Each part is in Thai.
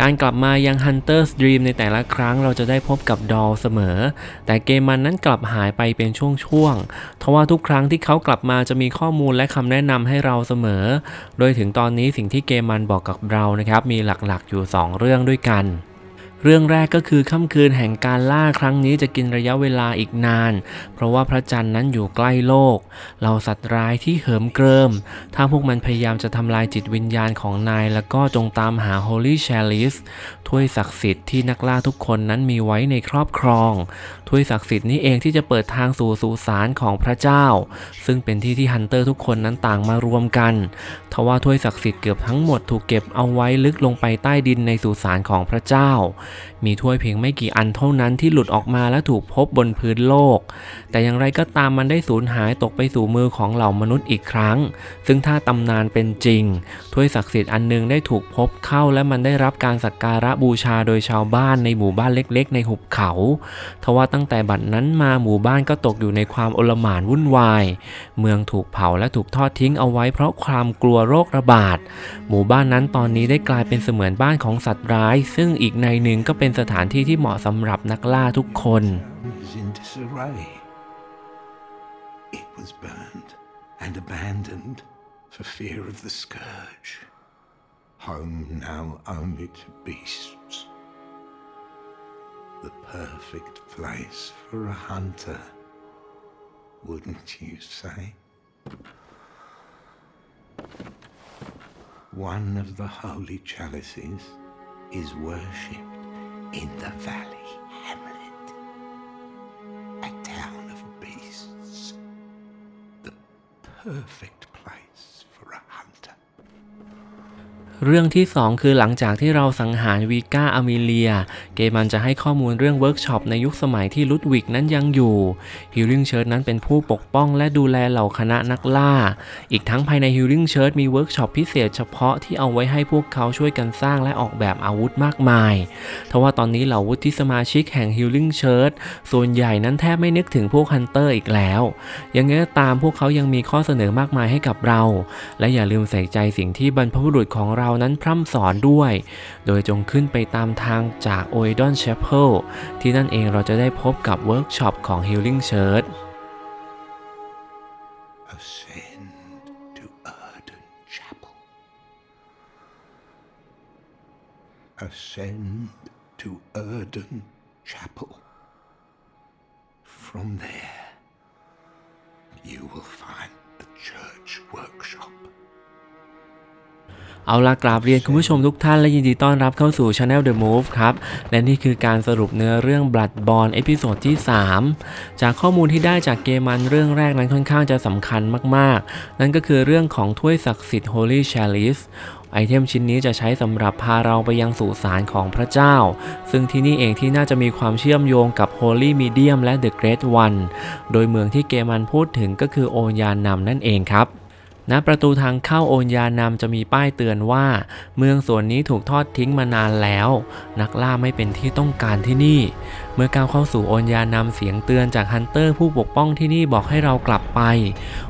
การกลับมายัง Hunter's Dream ในแต่ละครั้งเราจะได้พบกับดอลเสมอ แต่เกมมันนั้นกลับหายไปเป็นช่วงๆทว่าทุกครั้งที่เขากลับมาจะมีข้อมูลและคำแนะนำให้เราเสมอ โดยถึงตอนนี้สิ่งที่เกมมันบอกกับเรานะครับมีหลักๆอยู่ 2 เรื่องด้วยกัน เรื่องแรกก็คือค่ำคืนแห่งการล่าครั้งนี้จะกินระยะเวลาอีกนาน เพราะว่าพระจันทร์นั้นอยู่ใกล้โลก เราสัตว์ร้ายที่เหิมเกริม ถ้าพวกมันพยายามจะทำลายจิตวิญญาณของนาย แล้วก็จงตามหา Holy Chalice ถ้วยศักดิ์สิทธิ์ที่นักล่าทุกคนนั้นมีไว้ในครอบครอง ถ้วยศักดิ์สิทธิ์นี้เองที่จะเปิดทางสู่สุสานของพระเจ้า ซึ่งเป็นที่ที่ฮันเตอร์ทุกคนนั้นต่างมารวมกันทว่าถ้วยศักดิ์สิทธิ์เกือบทั้งหมดถูกเก็บเอาไว้ลึกลงไปใต้ดินในสุสานของพระเจ้ามีถ้วยเพียงไม่กี่อันเท่านั้นที่หลุดออกมาและถูกพบบนพื้นโลก แต่อย่างไรก็ตามมันได้สูญหายตกไปสู่มือของเหล่ามนุษย์อีกครั้ง ซึ่งถ้าตำนานเป็นจริง ถ้วยศักดิ์สิทธิ์อันหนึงได้ถูกพบเข้า และมันได้รับการสักการะบูชาโดยชาวบ้านในหมู่บ้านเล็กๆ ในหุบเขา ทว่าตั้งแต่บัดนั้นมาหมู่บ้านก็ตกอยู่ในความโอลหม่านวุ่นวาย เมืองถูกเผาและถูกทอดทิ้งเอาไว้เพราะความกลัวโรคระบาด หมู่บ้านนั้นตอนนี้ได้กลายเป็นเสมือนบ้านของสัตว์ร้าย ซึ่งอีกในหนึ่งก็เป็นสถานที่ที่เหมาะสำหรับนักล่าทุกคน is in disarray. It was burned and abandoned for fear of the scourge. Home now only to beasts. The perfect place for a hunter, wouldn't you say? One of the holy chalices is worshipped in the Valley Hamlet a town of beasts. The perfect เรื่องที่ 2 คือหลังจากที่เราสังหารวีก้าอเมเลีย เกมันจะให้ข้อมูลเรื่องเวิร์กช็อปในยุคสมัยที่ลุดวิกนั้นยังอยู่ฮิลลิงเชิร์ตนั้นเป็นผู้ปกป้องและดูแลเหล่าคณะนักล่า อีกทั้งภายในฮิลลิงเชิร์ตมีเวิร์กช็อปพิเศษเฉพาะที่เอาไว้ให้พวกเขาช่วยกันสร้างและออกแบบอาวุธมากมาย ทว่าตอนนี้เหล่าวุฒิสมาชิกแห่งฮิลลิงเชิร์ตส่วนใหญ่นั้นแทบไม่นึกถึงพวกฮันเตอร์อีกแล้วยังไงก็ตามพวกเขายังมีข้อเสนอมากมายให้กับเรา และอย่าลืมใส่ใจสิ่งที่บรรพบุรุษของเรานั้นพร่ำสอนด้วย โดยจงขึ้นไปตามทางจากโอเอดอนเชพเพลที่นั่นเองเราจะได้พบกับเวิร์กช็อปของ Healing Church ascend to Erdon Chapel. From there, you will find เอาล่ะกราบเรียนคุณผู้ชมทุกท่านและยินดีต้อนรับเข้าสู่ Channel The Move ครับ และนี่คือการสรุปเนื้อเรื่อง Bloodborne เอพิโซดที่ 3 จากข้อมูลที่ได้จากเกมมันเรื่องแรกนั้นค่อนข้างจะสำคัญมากๆ นั่นก็คือเรื่องของถ้วยศักดิ์สิทธิ์ Holy Chalice ไอเทมชิ้นนี้จะใช้สำหรับพาเราไปยังสุสานของพระเจ้า ซึ่งที่นี่เองที่น่าจะมีความเชื่อมโยงกับ Holy Medium และ The Great One โดยเมืองที่เกมมันพูดถึงก็คือโอนยานนำนั่นเองครับ ณประตูทางเข้าโอนยานำจะมีป้ายเตือนว่า เมืองส่วนนี้ถูกทอดทิ้งมานานแล้ว นักล่าไม่เป็นที่ต้องการที่นี่ เมื่อก้าวเข้าสู่โอนยานำเสียงเตือนจากฮันเตอร์ผู้ปกป้องที่นี่บอกให้เรากลับไป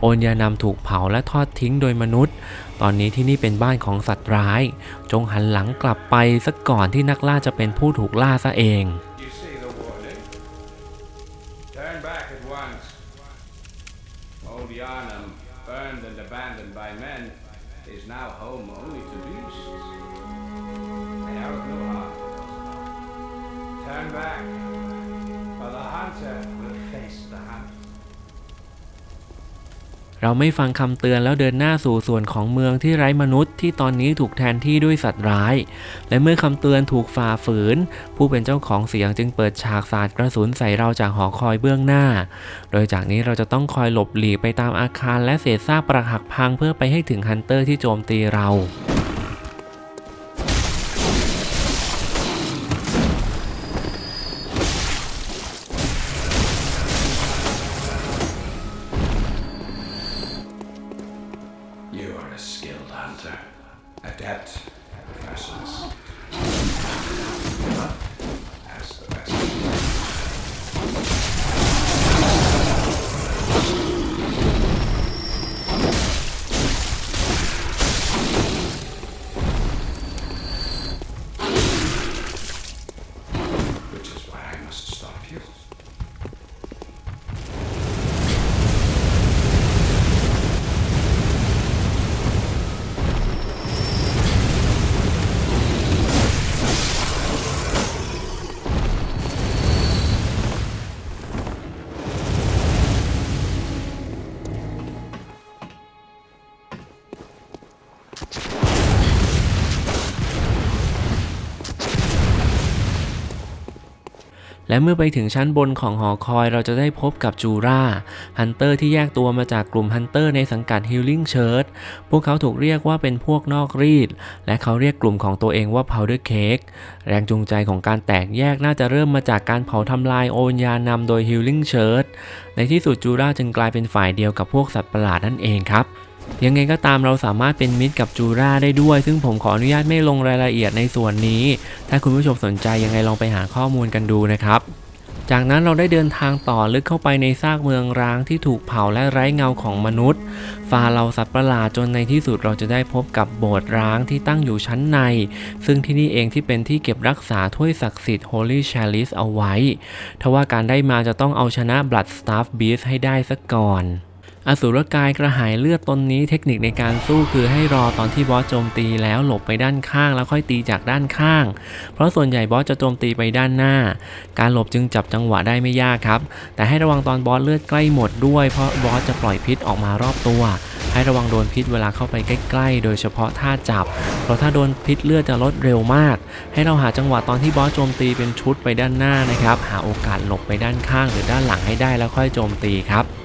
โอนยานำถูกเผาและทอดทิ้งโดยมนุษย์ ตอนนี้ที่นี่เป็นบ้านของสัตว์ร้าย จงหันหลังกลับไปซะก่อนที่นักล่าจะเป็นผู้ถูกล่าซะเอง Burned and abandoned by men, is now home only to beasts. They are of no harm. Turn back, or the hunter will face the hunt. เราไม่ฟังคำเตือนแล้วเดินหน้าสู่ส่วนของเมืองที่ไร้มนุษย์ที่ตอนนี้ถูกแทนที่ด้วยสัตว์ร้าย และเมื่อคำเตือนถูกฝ่าฝืน ผู้เป็นเจ้าของเสียงจึงเปิดฉากสาดกระสุนใส่เราจากหอคอยเบื้องหน้า โดยจากนี้เราจะต้องคอยหลบหลีกไปตามอาคารและเศษซากปรักหักพังเพื่อไปให้ถึงฮันเตอร์ที่โจมตีเรา และเมื่อไปถึงชั้นบนของหอคอยเราจะได้พบกับจูราฮันเตอร์ที่แยกตัวมาจากกลุ่มฮันเตอร์ในสังกัด Healing Church พวกเขาถูกเรียกว่าเป็นพวกนอกรีด และเขาเรียกกลุ่มของตัวเองว่า Powder Cake แรงจูงใจของการแตกแยกน่าจะเริ่มมาจากการเผาทำลายโอวิญญานำโดย Healing Church ในที่สุดจูราจึงกลายเป็นฝ่ายเดียวกับพวกสัตว์ประหลาดนั่นเองครับ ยังไงก็ตามเราสามารถเป็นมิตรกับจูราได้ด้วย ซึ่งผมขออนุญาตไม่ลงรายละเอียดในส่วนนี้ ถ้าคุณผู้ชมสนใจยังไงลองไปหาข้อมูลกันดูนะครับจากนั้นเราได้เดินทางต่อลึกเข้าไปในซากเมืองร้างที่ถูกเผาและไร้เงาของมนุษย์ฝ่าเราสัตว์ประหลาดจนในที่สุดเราจะได้พบกับโบสถ์ร้างที่ตั้งอยู่ชั้นใน ซึ่งที่นี่เองที่เป็นที่เก็บรักษาถ้วยศักดิ์สิทธิ์ Holy Chalice เอาไว้ ทว่าการได้มาจะต้องเอาชนะ Blood Staff Beast ให้ได้ซะก่อน อสูรกายกระหายเลือดตนนี้เทคนิคในการสู้คือให้รอตอนที่บอสโจมตีแล้วหลบไปด้านข้างแล้วค่อยตีจากด้านข้าง เพราะส่วนใหญ่บอสจะโจมตีไปด้านหน้า การหลบจึงจับจังหวะได้ไม่ยากครับ แต่ให้ระวังตอนบอสเลือดใกล้หมดด้วย เพราะบอสจะปล่อยพิษออกมารอบตัว ให้ระวังโดนพิษเวลาเข้าไปใกล้ๆ โดยเฉพาะท่าจับ เพราะถ้าโดนพิษเลือดจะลดเร็วมาก ให้เราหาจังหวะตอนที่บอสโจมตีเป็นชุดไปด้านหน้านะครับ หาโอกาสหลบไปด้านข้างหรือด้านหลังให้ได้แล้วค่อยโจมตีครับ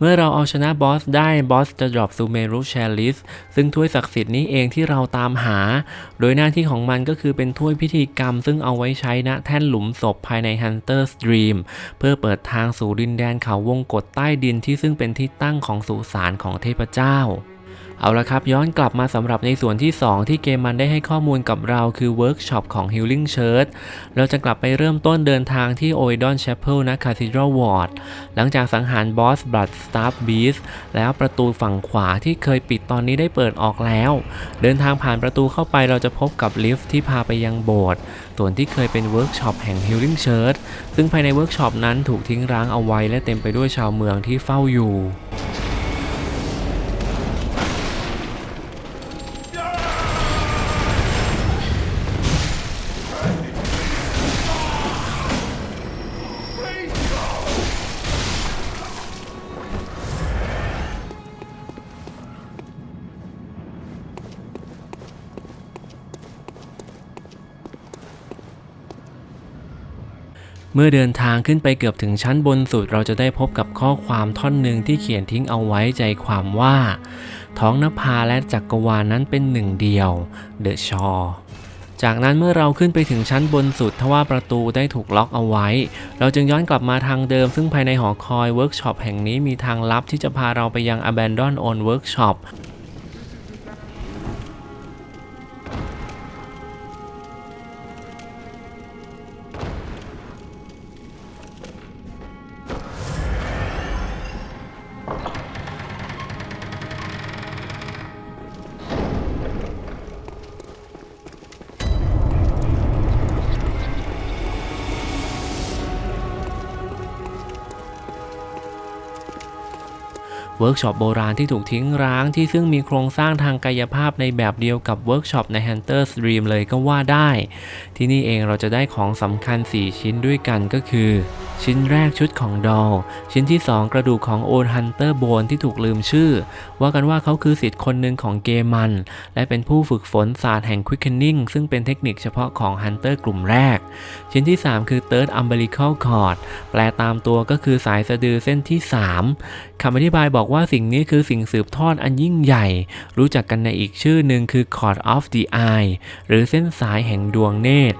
เมื่อเราเอาชนะบอสได้บอสจะ drop ซูเมรุชลิสซึ่งถ้วยศักดิ์สิทธิ์นี้เองที่เราตามหา โดยหน้าที่ของมันก็คือเป็นถ้วยพิธีกรรม ซึ่งเอาไว้ใช้ณแท่นหลุมศพภายใน Hunter's Dream เพื่อเปิดทางสู่ดินแดนเขาวงกฏใต้ดินที่ซึ่งเป็นที่ตั้งของสุสานของเทพเจ้า เอาละครับย้อนกลับมาสำหรับในส่วนที่ 2 ที่เกมมันได้ให้ข้อมูลกับเราคือเวิร์กช็อปของ Healing Church เราจะกลับไปเริ่มต้นเดินทางที่ o i d o n Chapel ณ Cathedral Ward หลังจากสังหารบอส Blood Staff Beast แล้วประตูฝั่งขวาที่เคยปิดตอนนี้ได้เปิดออกแล้ว เดินทางผ่านประตูเข้าไปเราจะพบกับลิฟต์ที่พาไปยังโบสถ์ส่วนที่เคยเป็นเวิร์กช็อปแห่ง Healing Church ซึ่งภายในเวิร์กช็อปนั้นถูกทิ้งร้างเอาไว้และเต็มไปด้วยชาวเมืองที่เฝ้าอยู่ เมื่อเดินทางขึ้นไปเกือบถึงชั้นบนสุดเราจะได้พบกับข้อความท่อนหนึ่งที่เขียนทิ้งเอาไว้ใจความว่า ท้องนภาและจักรวาลนั้นเป็นหนึ่งเดียว The Shaw จากนั้นเมื่อเราขึ้นไปถึงชั้นบนสุดทว่าประตูได้ถูกล็อกเอาไว้ เราจึงย้อนกลับมาทางเดิม ซึ่งภายในหอคอยเวิร์กช็อปแห่งนี้มีทางลับที่จะพาเราไปยัง Abandon on Workshop เวิร์กช็อปโบราณที่ถูกทิ้งร้างที่ซึ่งมีโครงสร้างทางกายภาพในแบบเดียวกับเวิร์กช็อปใน Hunter's Dream เลยก็ว่าได้ ที่นี่เองเราจะได้ของสำคัญ 4 ชิ้นด้วยกันก็คือ ชิ้นแรกชุดของดอล ชิ้นที่ 2 กระดูกของโอนฮันเตอร์โบนที่ถูกลืมชื่อ ว่ากันว่าเขาคือสิทธิ์คนหนึ่งของเกมัน และเป็นผู้ฝึกฝนศาสตร์แห่ง Quickening ซึ่งเป็นเทคนิคเฉพาะของฮันเตอร์กลุ่มแรก ชิ้นที่ 3 คือ Third Umbilical Cord แปลตามตัวก็คือสายสะดือเส้นที่ 3คำอธิบายบอกว่าสิ่งนี้คือสิ่งสืบทอดอันยิ่งใหญ่ รู้จักกันในอีกชื่อหนึ่งคือ Cord of the Eye หรือเส้นสายแห่งดวงเนตร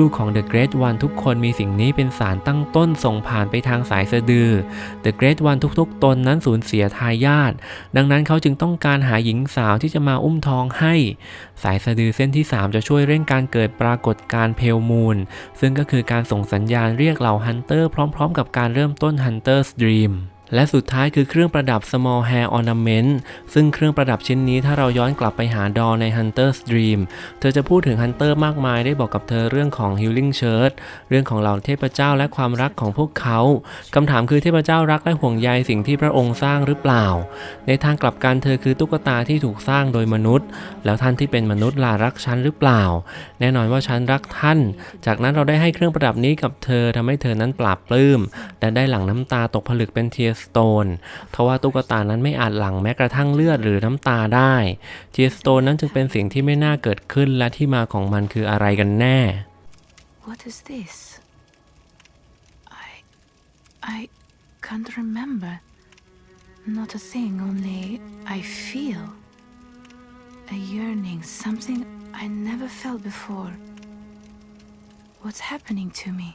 ลูกๆของ The Great One ทุกคนมีสิ่งนี้เป็นสารตั้งต้นส่งผ่านไปทางสายสะดือ The Great One ทุกๆ ตนนั้นสูญเสียทายาทดังนั้นเขาจึงต้องการหาหญิงสาวที่จะมาอุ้มท้องให้ สายสะดือเส้นที่ 3 จะช่วยเร่งการเกิดปรากฏการเพลมูนซึ่งก็คือการส่งสัญญาณเรียกเหล่าฮันเตอร์พร้อม ๆ กับการเริ่มต้น Hunter's Dream และสุดท้ายคือเครื่องประดับ small hair ornament ซึ่งเครื่องประดับชิ้นนี้ถ้าเราย้อนกลับไปหาดอใน Hunter's Dream เธอจะพูดถึงฮันเตอร์มากมายได้บอกกับเธอเรื่องของ Healing Shirt เรื่องของเหล่าเทพเจ้าและความรักของพวกเขาคำถามคือเทพเจ้ารักและห่วงใยสิ่งที่พระองค์สร้างหรือเปล่า ในทางกลับกันเธอคือตุ๊กตาที่ถูกสร้างโดยมนุษย์ แล้วท่านที่เป็นมนุษย์ล่ะรักฉันหรือเปล่า แน่นอนว่าฉันรักท่าน จากนั้นเราได้ให้เครื่องประดับนี้กับเธอทำให้เธอนั้นปราบปลื้มและได้หลั่งน้ำตาตกผลึกเป็นเทียสโตนทว่าตุ๊กตานั้นไม่อาจหลั่งแม้กระทั่งเลือดหรือน้ำตาได้เทียสโตนนั้นจึงเป็นสิ่งที่ไม่น่าเกิดขึ้นและที่มาของมันคืออะไรกันแน่ What is this? I. I can't remember. Not a thing, only I feel. A yearning, something I never felt before. What's happening to me?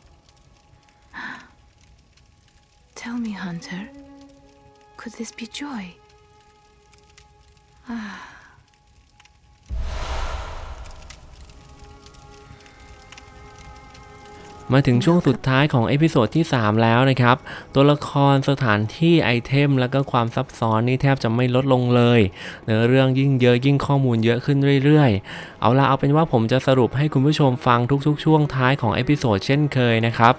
Tell me, Hunter. Could this be joy? มาถึงช่วงสุดท้ายของเอพิโซดที่ 3 แล้วนะครับ ตัวละครสถานที่ไอเทม แล้วก็ความซับซ้อนนี่แทบจะไม่ลดลงเลยเนื้อเรื่องยิ่งเยอะยิ่งข้อมูลเยอะขึ้นเรื่อยๆ เอาละเอาเป็นว่าผมจะสรุปให้คุณผู้ชมฟังทุกๆ ช่วงท้ายของเอพิโซดเช่นเคยนะครับ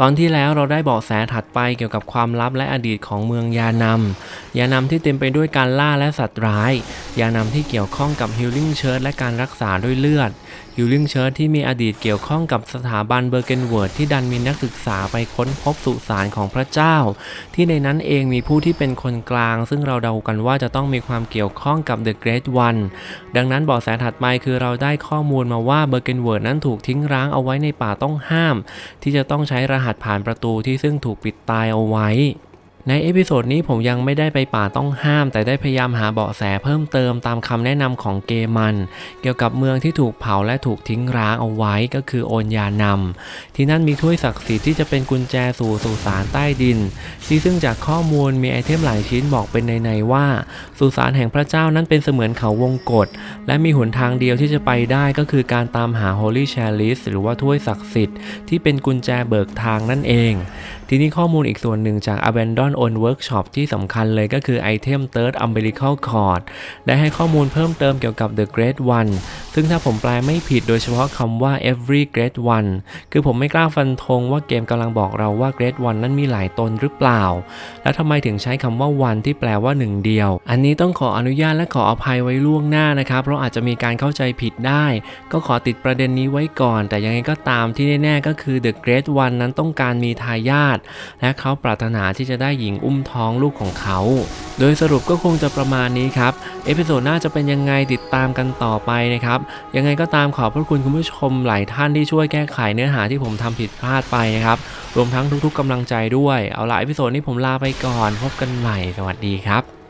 ตอนที่แล้วเราได้เบาะแสถัดไปเกี่ยวกับความลับและอดีตของเมืองยานำยานำที่เต็มไปด้วยการล่าและสัตว์ร้าย ยานำที่เกี่ยวข้องกับฮิลลิ่งเชิร์และการรักษาด้วยเลือด ฮิลลิ่งเชิร์ที่มีอดีตเกี่ยวข้องกับสถาบันเบอร์เกนเวิร์ดที่ดันมีนักศึกษาไปค้นพบสุสานของพระเจ้า ที่ในนั้นเองมีผู้ที่เป็นคนกลาง ซึ่งเราเดากันว่าจะต้องมีความเกี่ยวข้องกับ The Great One ดังนั้นเบาะแสถัดไปคือเราได้ข้อมูลมาว่าเบอร์เกนเวิร์ดนั้นถูกทิ้งร้างเอาไว้ในป่าต้องห้าม ที่จะต้องใช้รหัสผ่านประตูที่ซึ่งถูกปิดตายเอาไว้ ในเอพิโซดนี้ผมยังไม่ได้ไปป่าต้องห้าม แต่ได้พยายามหาเบาะแสเพิ่มเติมตามคำแนะนำของเกมัน เกี่ยวกับเมืองที่ถูกเผาและถูกทิ้งร้างเอาไว้ก็คือโอนยานำที่นั่นมีถ้วยศักดิ์สิทธิ์ที่จะเป็นกุญแจสู่สุสานใต้ดิน ที่ซึ่งจากข้อมูลมีไอเทมหลายชิ้นบอกเป็นในๆว่า สุสานแห่งพระเจ้านั้นเป็นเสมือนเขาวงกฏและมีหนทางเดียวที่จะไปได้ก็คือการตามหา Holy Chalice หรือว่าถ้วยศักดิ์สิทธิ์ที่เป็นกุญแจเบิกทางนั่นเอง ทีนี้ข้อมูลอีกส่วนหนึ่งจาก Abandon on Workshop ที่สำคัญเลยก็คือไอเทม Third Umbilical Cord ได้ให้ข้อมูลเพิ่มเติมเกี่ยวกับ The Great One ซึ่งถ้าผมแปลไม่ผิดโดยเฉพาะคำว่า Every Great One คือผมไม่กล้าฟันธงว่าเกมกำลังบอกเราว่า Great One นั้นมีหลายตนหรือเปล่า และทำไมถึงใช้คำว่า One ที่แปลว่าหนึ่งเดียว อันนี้ต้องขออนุญาตและขออภัยไว้ล่วงหน้านะครับ เพราะอาจจะมีการเข้าใจผิดได้ ก็ขอติดประเด็นนี้ไว้ก่อน แต่ยังไงก็ตามที่แน่ๆก็คือ The Great One นั้นต้องการมีทายาทและเขาปรารถนาที่จะได้หญิงอุ้มท้องลูกของเขา โดยสรุปก็คงจะประมาณนี้ครับ เอพิโซดหน้าจะเป็นยังไงติดตามกันต่อไปนะครับ ยังไงก็ตามขอบพระคุณคุณผู้ชมหลายท่านที่ช่วยแก้ไขเนื้อหาที่ผมทำผิดพลาดไปนะครับ รวมทั้งทุกๆกำลังใจด้วย เอาล่ะเอพิโซดนี้ผมลาไปก่อน พบกันใหม่ สวัสดีครับ